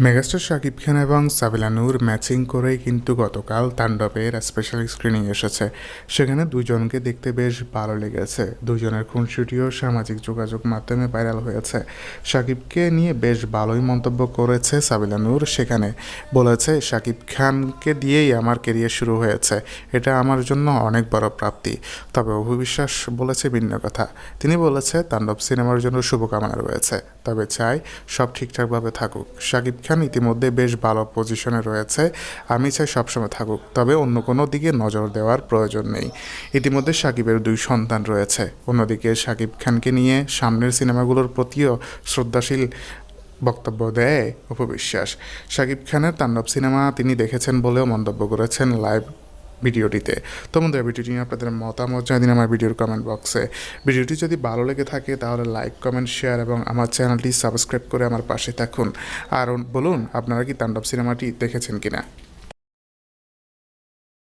Megastar Shakib Khan এবং সাবিলা নূর matching করেই কিন্তু গতকাল তাণ্ডবের স্পেশাল স্ক্রিনিং এসেছে। সেখানে দুজনকে দেখতে বেশ ভালো লেগেছে। দুজনের খুনসুটিও সামাজিক যোগাযোগ মাধ্যমে ভাইরাল হয়েছে। শাকিবকে নিয়ে বেশ ভালোই মন্তব্য করেছে সাবিলা নূর সেখানে। বলেছে, শাকিব খানকে দিয়েই আমার কেরিয়ার শুরু হয়েছে। এটা আমার জন্য অনেক বড় প্রাপ্তি। তবে অভু বিশ্বাস বলেছে ভিন্ন কথা। তিনি বলেছে, তাণ্ডব সিনেমার জন্য শুভকামনা রয়েছে। তবে চাই সব ঠিকঠাকভাবে থাকুক। শাকিব খান ইতিমধ্যে বেশ ভালো পজিশনে রয়েছে। আমি চাই সবসময় থাকুক, তবে অন্য কোনো দিকে নজর দেওয়ার প্রয়োজন নেই। ইতিমধ্যে সাকিবের দুই সন্তান রয়েছে। অন্যদিকে সাকিব খানকে নিয়ে সামনের সিনেমাগুলোর প্রতিও শ্রদ্ধাশীল বক্তব্য দেয় উপবিশ্বাস সাকিব খানের তাণ্ডব সিনেমা তিনি দেখেছেন বলেও মন্তব্য করেছেন লাইভ ভিডিওটিতে। তো বন্ধুরা, ভিডিওটি নিয়ে আপনাদের মতামত জানিয়ে দিন আমার ভিডিওর কমেন্ট বক্সে ভিডিওটি যদি ভালো লেগে থাকে, তাহলে লাইক কমেন্ট শেয়ার এবং আমার চ্যানেলটি সাবস্ক্রাইব করে আমার পাশে থাকুন। আর বলুন, আপনারা কি তাণ্ডব সিনেমাটি দেখেছেন কিনা?